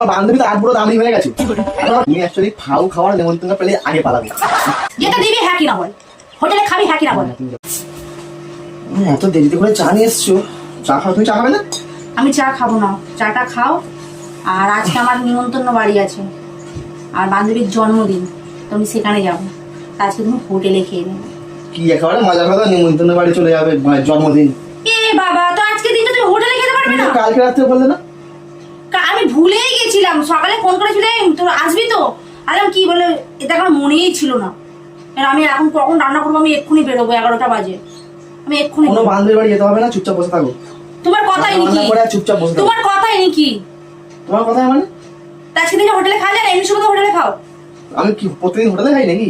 বান্ধবী তো আট বড় দামি হয়ে গেছে। তুমি অ্যাকচুয়ালি ফাউ খাওয়ার নেমন্তন্ন পেলে আগে পালাবে। যেটা দিবি হ্যাঁ কিনা বল। হোটেলে খাবি হ্যাঁ কিনা বল। এত দেরিতে করে চা নিয়ে এসছো। চা খাও তুমি চা খাবে না? আমি চা খাব না। চাটা খাও। আর আজকে আমার নিমন্ত্রণ বাড়ি আছে। আর বান্ধবীর জন্মদিন। তো আমি সেখানে যাব। আজকে তুমি হোটেলে খেয়ে নেবে। কি একেবারে মজা কথা নিমন্ত্রণ বাড়ি চলে যাবে জন্মদিন। এ বাবা তো আজকে দিনটা তুমি হোটেলে খেতে পারবে না। কালকে রাত্রে বললে না? আমি ভুলেই গেছিলাম। সকালে ফোন করেছিলাম তোর আসবি তো? আলাম কি বলে? এটা আমার মনেই ছিল না। আমি এখন কখন রান্না করব আমি এক্ষুনি বেরোবো এগারোটা বাজে। আমি এক্ষুনি কোনো বান্ধবীর বাড়ি যেতে হবে না? চুপচাপ বসে থাকো। তোমার কথাই নাকি? আর চুপচাপ বসে তোমার কথাই নাকি? তোমার কথাই মানে? আজকে দিনে হোটেলে যায় না? এমনি সময় হোটেলে খাও। আমি কি প্রতিদিন হোটেলে খাই নাকি?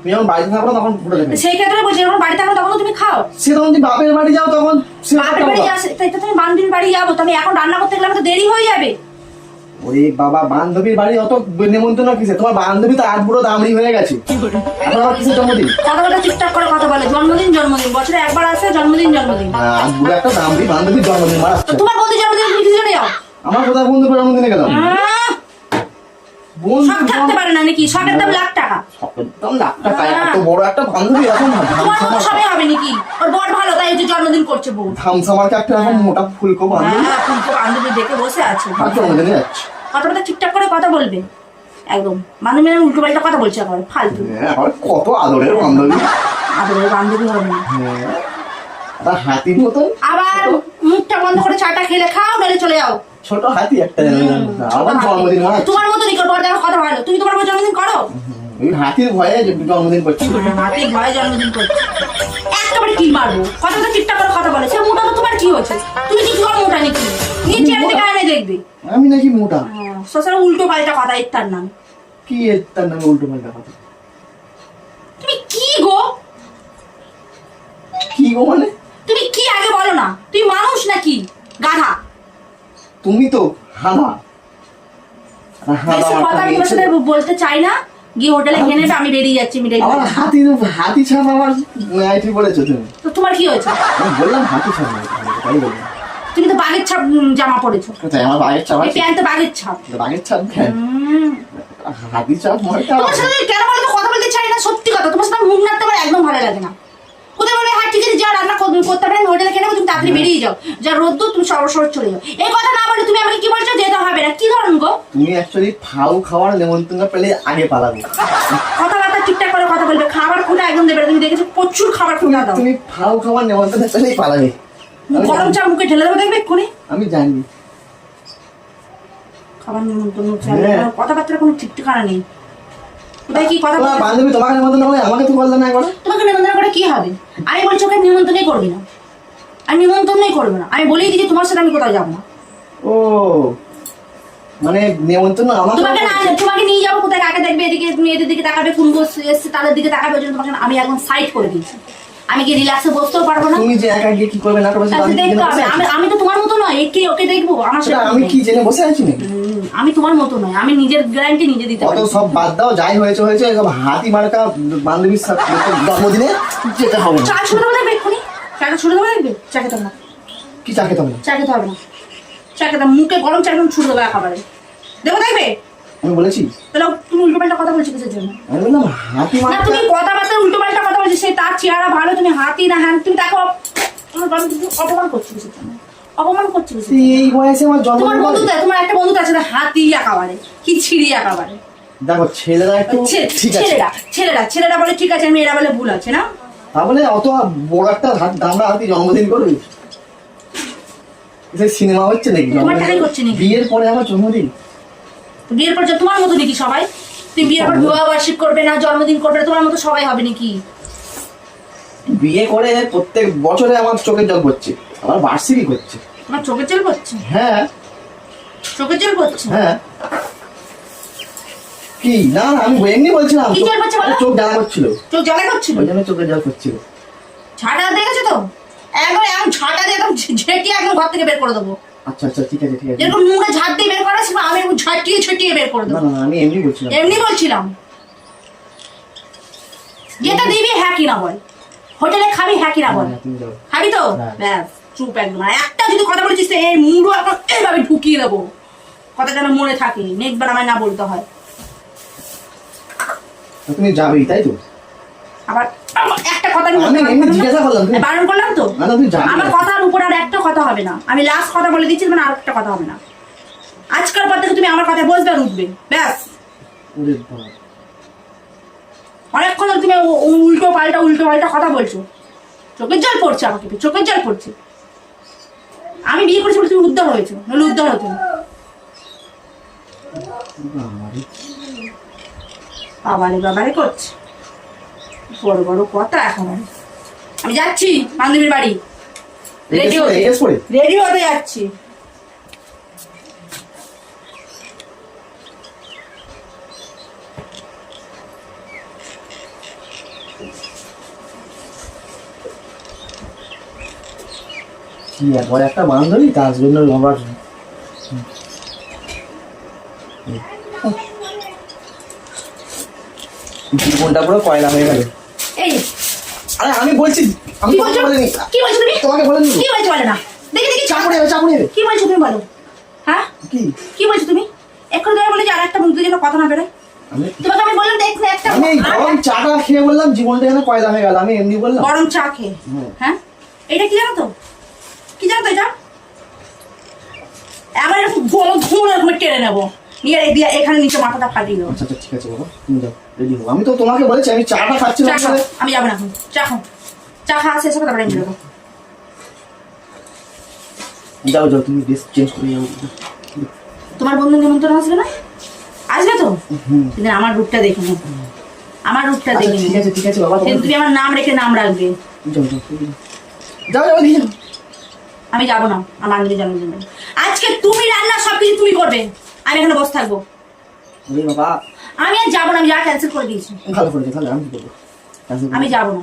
তুমি যখন বাড়িতে থাকো তখন হোটেলে খাই। সেই ক্ষেত্রে বলছি যখন বাড়িতে থাকো তখন তুমি খাও। সে তখন তুমি বাপের বাড়ি যাও তখন বাপের বাড়ি তো তুমি বান্ধবীর বাড়ি যাব। তো আমি এখন রান্না করতে গেলে তো দেরি হয়ে যাবে। বাবা বান্ধবীর বাড়ি অত নিমন্ত্রণ কিসে? তোমার বান্ধবী তো আট বুড়ো দামড়ি হয়ে গেছে। এখন কিসের জন্মদিন? কথা কথা ঠিকঠাক করে কথা বলে। জন্মদিন জন্মদিন। বছরে একবার আসে জন্মদিন জন্মদিন। আট বুড়ো একটা দামড়ি বান্ধবীর জন্মদিন তো তোমার বন্ধু জন্মদিন তুমি কিছু যাও? আমার কোথায় বন্ধু জন্মদিনে গেলাম? আহ, থাকতে পারে না নাকি? শখের দাম লাখ টাকা। একদম লাখ টাকা এত বড় একটা বান্ধবী এখন তোমার মতো সবে হবে নাকি? ওর বড় ভালো তাই হচ্ছে জন্মদিন করছে বউ। থামসামার একটা এখন মোটা ফুলকো বান্ধবী। হ্যাঁ ফুলকো বান্ধবী দেখে বসে আছে। জন্মদিনে যাচ্ছে। কথাটা ঠিকঠাক করে কথা বলবে। একদম। বান্ধবী উল্টো পাল্টা কথা বলছে এখন ফালতু। হ্যাঁ, কত আদরের বান্ধবী। আদরের বান্ধবী হবে না। হ্যাঁ হাতির মতন আবার মুখটা বন্ধ করে চাটা খেলে খাও নাহলে চলে যাও। ছোট হাতি একটা আমার জন্মদিন মানাচ্ছে তোমার মতো নিকট বড় কথা ভালো। তুমি তোমার জন্মদিন করো? ওই হাতির ভয়ে যে জন্মদিন করছি। নাতি ভয়ে জন্মদিন করছে। একেবারে কি মারবো। ঠিকঠাক করে কথা বলে। সে মোটা তোমার কি হচ্ছে? তুমি কি মোটা নাকি? নিয়ে চেয়ারে থেকে দেখবে। আমি নাকি মোটা। উল্টো পাল্টা কথা নাম। কি নামে উল্টো পাল্টা কথা? তুমি কি গো? কি গো মানে? তুমি কি আগে বলো না? মানুষ নাকি? গাধা। তুমি তো বলতে চাই না। গিয়ে হোটেলে খেয়ে নেবে আমি বেরিয়ে যাচ্ছি মিটাই আমার হাতি হাতি ছাড়া আমার নাইটি বলেছ তুমি। তো তোমার কি হয়েছে? বললাম হাতি ছাড়া তাই বললাম। তুমি তো বাঘের ছাপ জামা পরেছো। কোথায়? আমার বাঘের চাপ এই প্যান্টে বাঘের ছাপ। বাঘের চাপ কেন হাতি চাপ মরটা তোমার সাথে কেন বলো তো কথা বলতে চাই না সত্যি কথা। তোমার সাথে মুখ নাড়তে আমার একদম ভালো লাগে না। কোথায় বলে হ্যাঁ ঠিক আছে যা রান্না কর- করতে পারেন হোটেলে খেয়ে নেব তুমি তাড়াতাড়ি বেরিয়ে যাও। যা রোদ্দু তুমি চলে যাও। এই কথা না বলে তুমি আমাকে কি বলছো যেতে হবে না। কি ধরন গো? তুমি অ্যাকচুয়ালি ফাউ খাওয়ার নেমন্তন্ন পেলে আগে পালাবে। কথাবার্তা ঠিকঠাক করে কথা বলবে খাবার খুলে একদম দেবে তুমি দেখেছ প্রচুর খাবার দাও। তুমি ফাউ খাওয়ার নেমন্তন্ন পেলেই পালাবে। গরম চা মুখে ঢেলে দেবো দেখবে এক্ষুনি? আমি জানি। খাবার নিমন্ত্রণ হচ্ছে হ্যাঁ। কথাবার্তার কোনো ঠিক ঠিকানা নেই। কোথায় কি কথা বান্ধবী তোমাকে নেমন্তন্ন করে আমাকে তো বললে না একবার তোমাকে নিমন্ত্রণ করে কি হবে? আমি বলছি ওকে নিমন্ত্রণই করবি না। আমি নিমন্ত্রণই করব না। আমি বলেই দিচ্ছি তোমার সাথে আমি কোথাও যাব না। ও মানে নেমন্তন্ন আমাকে তোমাকে না তোমাকে নিয়ে যাব কোথায় কাকে দেখবে এদিকে মেয়েদের দিকে তাকাবে কোন বস এসছে তাদের দিকে তাকাবে ওই জন্য তোমাকে আমি একদম সাইড করে দিয়েছি। আমি কি রিল্যাক্সে বসতেও পারব না? তুমি যে একা গিয়ে কি করবে না করবে আমি আমি তো তোমার মতো নয় একে ওকে দেখব আমার সাথে আমি কি জেনে বসে আছি আমি তোমার মতো নয় আমি নিজের গ্যারান্টি নিজে দিতে পারি। সব বাদ দাও যাই হয়েছে হয়েছে সব হাতি মার্কা বান্ধবীর সাথে জন্মদিনে যেতে হবে চা দেবো দেখবে এক্ষুনি? চাটা ছুড়ে দেবো দেখবে? চা খেতে না। কি চা খেতে হবে? চা খেতে হবে না। চা খেতে মুখে গরম চা একদম ছুড়ে দেবো খাবারে। দেখো দেখবে? আমি বলেছি? তাহলে তুমি উল্টো পাল্টা কথা বলছো কিসের জন্য? আমি বললাম হাতি না তুমি কথাবার্তা উল্টো পাল্টা কথা বলছো সে তার চেহারা ভালো তুমি হাতি না হ্যান তুমি তুমি অপমান করছ কিসের জন্য? অপমান করছ এই বয়সে আমার জন্ম তোমার বন্ধু তোমার একটা বন্ধু আছে না, হাতি একাবারে কি ছিড়ি একাবারে। দেখো ছেলেরা একটু ঠিক আছে। ছেলেরা ছেলেরা ছেলেরা বলে ঠিক আছে মেয়েরা বলে ভুল আছে না? তাহলে অত বড় একটা হাত দামড়া হাতি জন্মদিন করবি? সিনেমা হচ্ছে নাকি? বিয়ের পরে আমার জন্মদিন? বিয়ের পর যে- তোমার মতো নাকি সবাই? তুমি বিয়ের পর বিবাহ বার্ষিক করবে না জন্মদিন করবে তোমার মতো সবাই হবে নাকি? বিয়ে করে প্রত্যেক বছরে আমার চোখের জল পড়ছে। আমার বার্ষিকই করছে। আমার চোখের জল পড়ছে? হ্যাঁ। চোখের জল পড়ছে? হ্যাঁ। কি? না আমি এমনি বলছিলাম? চোখ জ্বালা করছিল। চোখ জ্বালা করছিল? ওই জন্য চোখের জল করছিল ঝাঁটা দেখেছ তো? একদম এমন ঝাঁটা দিয়ে একদম একদম ঘর থেকে বের করে দেবো। আচ্ছা আচ্ছা ঠিক আছে ঠিক আছে। যেরকম মুখে ঝাঁট দিয়ে বের করা সেরকম আমি ঝাঁটিয়ে ছেটিয়ে বের করে দেবো। না না, আমি এমনি বলছিলাম। এমনি বলছিলাম। যেটা দিবি হ্যাঁ কিনা বল। হোটেলে খাবি হ্যাঁ কিনা বল। খাবি তো। ব্যাস চুপ একদম। একটা যদি কথা বলেছিস এই মুড়ো এখন এইভাবে ঢুকিয়ে দেবো। কথা যেন মনে থাকে নেক্সট বার আমায় না বলতে হয়। তুমি যাবেই তাই তো? আবার একটা কথা আমি বারণ করলাম তো? আমার কথার উপর আর একটা কথা হবে না। আমি লাস্ট কথা বলে দিচ্ছি মানে আর একটা কথা হবে না। আজকাল পর থেকে তুমি আমার কথায় বসবে আর উঠবে। ব্যাস। অনেকক্ষণ তুমি উল্টো পাল্টা উল্টো পাল্টা কথা বলছো। চোখের জল পড়ছে আমাকে চোখের জল পড়ছে। আমি বিয়ে করেছি বলে তুমি উদ্ধার হয়েছো নাহলে উদ্ধার হতো না। বাবারে বাবারে করছে। বড় বড় কথা এখন আমি যাচ্ছি বান্ধবীর বাড়ি। রেডি হতে। রেডি যাচ্ছি। কি একবার একটা বান্ধবী? তার জন্য আবার জীবনটা পুরো কয়লা হয়ে গেল। এই আরে আমি বলছি আমি কি বলছো? কি বলছো তুমি? তোমাকে বলিনি। কি বলছো বলে না। দেখি দেখি। চাপড়ে যাবে চাপড়ে যাবে। কি বলছো তুমি বলো? হ্যাঁ? কি? কি বলছো তুমি? এখন তুমি বলে যে আর একটা মুখ দিয়ে যেন কথা না বেরোয়। তোমাকে আমি বললাম দেখ না একটা আমি গরম চাটা খেয়ে বললাম জীবনটা যেন কয়লা হয়ে গেল। আমি এমনি বললাম। গরম চা খেয়ে। হ্যাঁ? এটা কি জানো তো? কি জানো তো এটা? এবার এরকম গোল ঘুম এরকম টেনে নেব। নিয়ে এই দিয়ে এখানে নিচে মাথাটা ফাটিয়ে আচ্ছা আচ্ছা ঠিক আছে বাবা তুমি যাও রেডি হো আমি তো তোমাকে বলেছি আমি চাটা চা খাচ্ছিলাম আমি যাব না এখন। চা খাও। চা খাওয়া শেষ হবে তারপরে আমি বেরোবো যাও যাও তুমি ড্রেস চেঞ্জ করে যাও তোমার বন্ধু নিমন্ত্রণ আসবে না? আসবে তো? কিন্তু আমার রূপটা দেখে নেব আমার রূপটা আচ্ছা, দেখে ঠিক আছে ঠিক আছে বাবা কিন্তু তুমি আমার নাম রেখে নাম রাখবে। যাও যাও যাও। আমি যাব না আমার আজকে তুমি রান্না সবকিছু তুমি করবে। আমি এখানে বসে থাকব। বাবা। আমি আর যাব না আমি যা ক্যান্সেল করে দিয়েছি। ভালো করেছে তাহলে আমি কি করব আমি যাব না।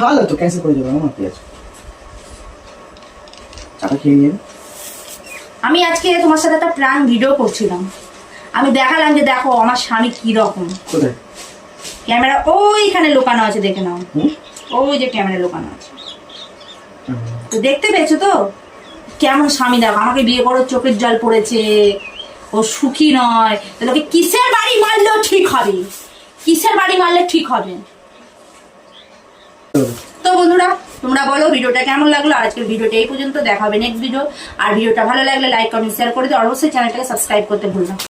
ভালো তো ক্যান্সেল করে দেবো আমার কি আছে? চাটা খেয়ে আমি আজকে তোমার সাথে একটা প্রাণ ভিডিও করছিলাম। আমি দেখালাম যে দেখো আমার স্বামী কি রকম। কোথায়? ক্যামেরা ওইখানে লোকানো আছে দেখে নাও। ওই যে ক্যামেরা লোকানো আছে। তো দেখতে পেয়েছ তো? কেমন স্বামী দেখো আমাকে বিয়ে করো চোখের জল পড়েছে ও সুখী নয়। তাহলে কিসের বাড়ি মারলেও ঠিক হবে? কিসের বাড়ি মারলে ঠিক হবে? তো বন্ধুরা, তোমরা বলো ভিডিওটা কেমন লাগল? আজকের ভিডিওটা এই পর্যন্ত। দেখাবে নেক্সট ভিডিও আর ভিডিওটা ভালো লাগলে লাইক কমেন্ট শেয়ার করে দিও। অবশ্যই চ্যানেলটাকে সাবস্ক্রাইব করতে ভুলো না।